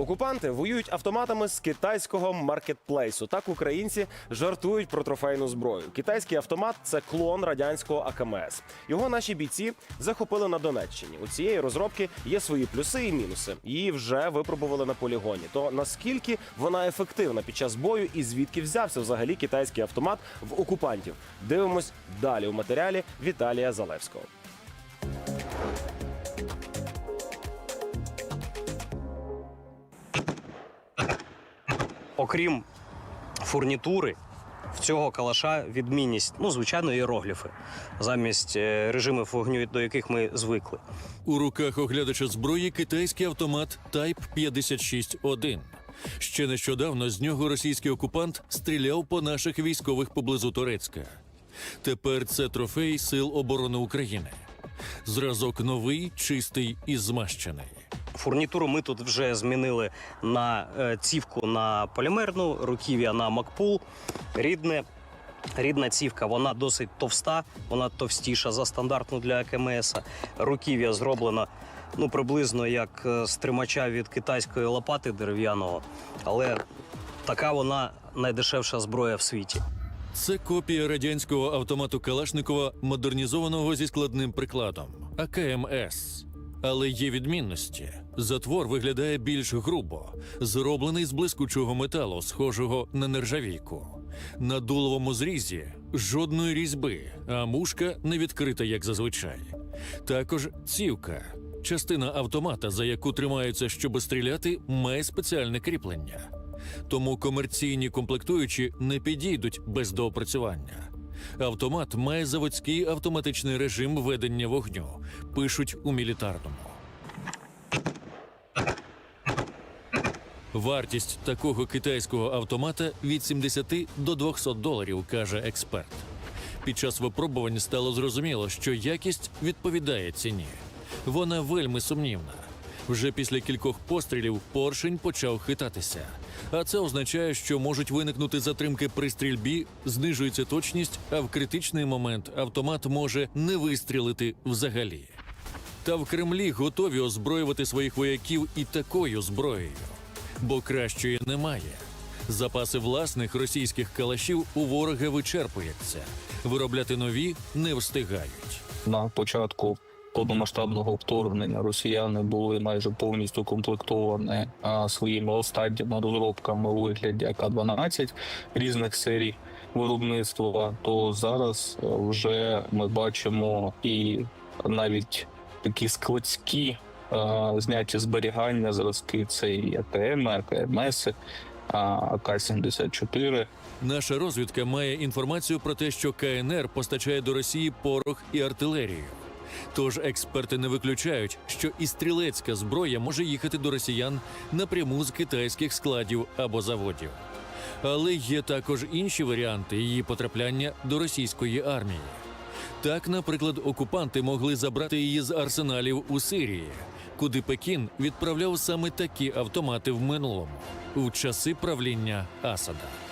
Окупанти воюють автоматами з китайського маркетплейсу. Так українці жартують про трофейну зброю. Китайський автомат це клон радянського АКМС. Його наші бійці захопили на Донеччині. У цієї розробки є свої плюси і мінуси. Її вже випробували на полігоні. То наскільки вона ефективна під час бою і звідки взявся взагалі китайський автомат в окупантів? Дивимось далі у матеріалі Віталія Залевського. Окрім фурнітури, в цього калаша відмінність, ну, звичайно, іерогліфи, замість е, режимів вогню, до яких ми звикли. У руках оглядача зброї китайський автомат Type 56-1. Ще нещодавно з нього російський окупант стріляв по наших військових поблизу Турецька. Тепер це трофей Сил оборони України. Зразок новий, чистий і змащений. Фурнітуру ми тут вже змінили на е, цівку на полімерну, руків'я на Макпул. Рідне. Рідна цівка, вона досить товста, вона товстіша за стандартну для АКМС. Руків'я зроблено ну, приблизно як е, з тримача від китайської лопати дерев'яного, але така вона найдешевша зброя в світі. Це копія радянського автомату Калашникова, модернізованого зі складним прикладом АКМС. Але є відмінності. Затвор виглядає більш грубо, зроблений з блискучого металу, схожого на нержавійку. На дуловому зрізі жодної різьби, а мушка не відкрита, як зазвичай. Також цівка. Частина автомата, за яку тримаються, щоб стріляти, має спеціальне кріплення. Тому комерційні комплектуючі не підійдуть без доопрацювання. Автомат має заводський автоматичний режим ведення вогню, пишуть у мілітарному. Вартість такого китайського автомата від 70 до 200 доларів, каже експерт. Під час випробувань стало зрозуміло, що якість відповідає ціні. Вона вельми сумнівна. Вже після кількох пострілів поршень почав хитатися. А це означає, що можуть виникнути затримки при стрільбі, знижується точність, а в критичний момент автомат може не вистрілити взагалі. Та в Кремлі готові озброювати своїх вояків і такою зброєю, бо кращої немає. Запаси власних російських калашів у ворога вичерпуються. Виробляти нові не встигають. на початку повномасштабного вторгнення росіяни були майже повністю комплектовані своїми останніми розробками у вигляді АК-12 різних серій виробництва. То зараз е, вже ми бачимо і навіть такі складські а, зняті зберігання зразки це і АТМ, АКМС, АК-74. Наша розвідка має інформацію про те, що КНР постачає до Росії порох і артилерію. Тож експерти не виключають, що і стрілецька зброя може їхати до росіян напряму з китайських складів або заводів. Але є також інші варіанти її потрапляння до російської армії. Так, наприклад, окупанти могли забрати її з арсеналів у Сирії, куди Пекін відправляв саме такі автомати в минулому, у часи правління Асада.